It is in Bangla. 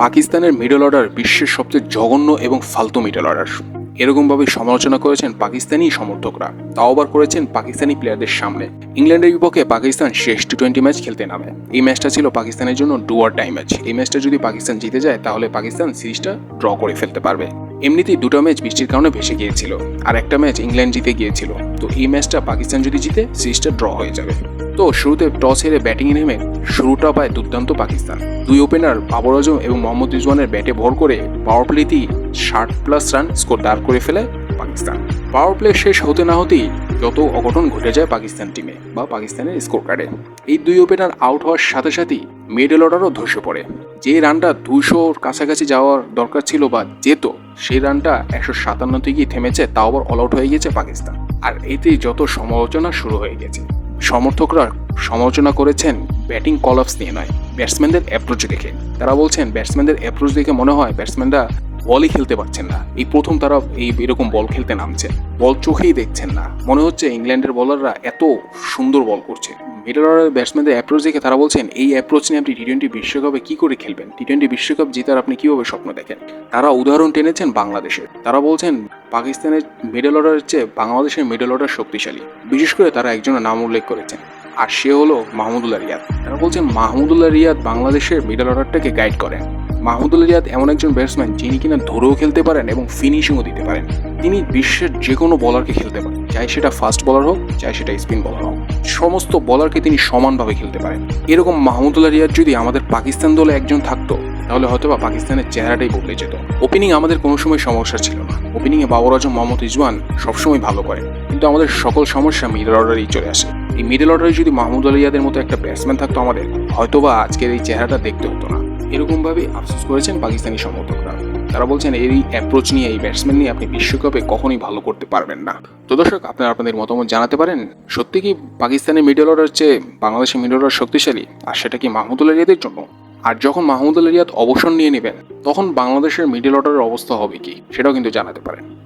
পাকিস্তানের মিডল অর্ডার বিশ্বের সবচেয়ে জঘন্য এবং ফালতু মিডল অর্ডার। এরকমভাবে সমালোচনা করেছেন পাকিস্তানি সমর্থকরা। তাও আবার করেছেন পাকিস্তানি প্লেয়ারদের সামনে। ইংল্যান্ডের বিপক্ষে পাকিস্তান শেষ টি টোয়েন্টি ম্যাচ খেলতে নামে। এই ম্যাচটা ছিল পাকিস্তানের জন্য ডুয়ার টাইম ম্যাচ। এই ম্যাচটা যদি পাকিস্তান জিতে যায়, তাহলে পাকিস্তান সিরিজটা ড্র করে ফেলতে পারবে। এমনিতেই দুটো ম্যাচ বৃষ্টির কারণে ভেসে গিয়েছিল। আর একটা ম্যাচ ইংল্যান্ড জিতে গিয়েছিল। তো এই ম্যাচটা পাকিস্তান যদি জিতে, সিরিজটা ড্র হয়ে যাবে। তো শুরুতে টস হেরে ব্যাটিংয়ে নেমে শুরুটা পায় দুর্দান্ত পাকিস্তান। দুই ওপেনার বাবর আজম এবং মোহাম্মদ রিজওয়ানের ব্যাটে ভর করে পাওয়ার প্লেতেই ষাট প্লাস রান স্কোর দাঁড় করে ফেলে পাকিস্তান। পাওয়ার প্লে শেষ হতে না হতেই যত অঘটন ঘটে যায় পাকিস্তান টিমে বা পাকিস্তানের স্কোর কার্ডে এই দুই ওপেনার আউট হওয়ার সাথে সাথেই মিডল অর্ডারও ধসে পড়ে। যে রানটা দুইশোর কাছাকাছি যাওয়ার দরকার ছিল বা যেত, সেই রানটা একশো সাতান্নতে গিয়ে থেমেছে, তাও আবার অল আউট হয়ে গেছে পাকিস্তান। আর এতেই যত সমালোচনা শুরু হয়ে গেছে। সমর্থকরা সমালোচনা করেছেন ব্যাটিং কলাপস নিয়ে নয়, ব্যাটসম্যানদের অ্যাপ্রোচ দেখে। তারা বলছেন, ব্যাটসম্যানদের অ্যাপ্রোচ দেখে মনে হয় ব্যাটসম্যানরা বলই খেলতে পারছেন না। এই প্রথম তারা এই এরকম বল খেলতে নামছে বল চোখেই দেখছেন না। মনে হচ্ছে ইংল্যান্ডের বলাররা এত সুন্দর বল করছে। মিডল ব্যাটসম্যানদের অ্যাপ্রোচ দেখে তারা বলছেন, এই অ্যাপ্রোচ নিয়ে আপনি টি টোয়েন্টি বিশ্বকাপে কি করে খেলবেন? টি টোয়েন্টি বিশ্বকাপ জেতার আপনি কীভাবে স্বপ্ন দেখেন? তারা উদাহরণ টেনেছেন বাংলাদেশের। তারা বলছেন পাকিস্তানের মিডল অর্ডারের চেয়ে বাংলাদেশের মিডল অর্ডার শক্তিশালী। বিশেষ করে তারা একজনের নাম উল্লেখ করেছেন, আর সে হলো মাহমুদুল্লাহ রিয়াদ। তারা বলছেন, মাহমুদুল্লাহ রিয়াদ বাংলাদেশের মিডল অর্ডারটাকে গাইড করেন। মাহমুদুল্লাহ রিয়াদ এমন একজন ব্যাটসম্যান যিনি কিনা ধরেও খেলতে পারেন এবং ফিনিশিংও দিতে পারেন। তিনি বিশ্বের যে কোনো বলারকে খেলতে পারেন, চাই সেটা ফাস্ট বলার হোক, চাই সেটা স্পিন বলার হোক। সমস্ত বলারকে তিনি সমানভাবে খেলতে পারেন। এরকম মাহমুদুল্লাহ রিয়াদ যদি আমাদের পাকিস্তান দলে একজন থাকতো তাহলে হয়তো বা পাকিস্তানের চেহারাটাই বদলে যেত। ওপেনিং আমাদের কোনো সময় সমস্যা ছিল না। ওপেনিংয়ে বাবর আজম মোহাম্মদ রিজওয়ান সবসময় ভালো করে। কিন্তু আমাদের সকল সমস্যা মিডল অর্ডারেই চলে আসে। এই মিডল অর্ডারে যদি মাহমুদ আলিয়াদের মতো একটা ব্যাটসম্যান থাকতো আমাদের, হয়তোবা আজকের এই চেহারাটা দেখতে হতো না। এরকমভাবে আফসোস করেছেন পাকিস্তানি সমর্থকরা। তারা বলছেন এই অ্যাপ্রোচ নিয়ে, এই ব্যাটসম্যান নিয়ে আপনি বিশ্বকাপে কখনোই ভালো করতে পারবেন না। তো দর্শক, আপনারা আপনাদের মতামত জানাতে পারেন। সত্যি কি পাকিস্তানের মিডল অর্ডার চেয়ে বাংলাদেশের মিডল অর্ডার শক্তিশালী? আর সেটা কি মাহমুদুল্লাহ রিয়াদের জন্য? আর যখন মাহমুদুল্লাহ রিয়াদ অবসর নিয়ে নেবেন, তখন বাংলাদেশের মিডল অর্ডারের অবস্থা হবে কি, সেটাও কিন্তু জানাতে পারেন।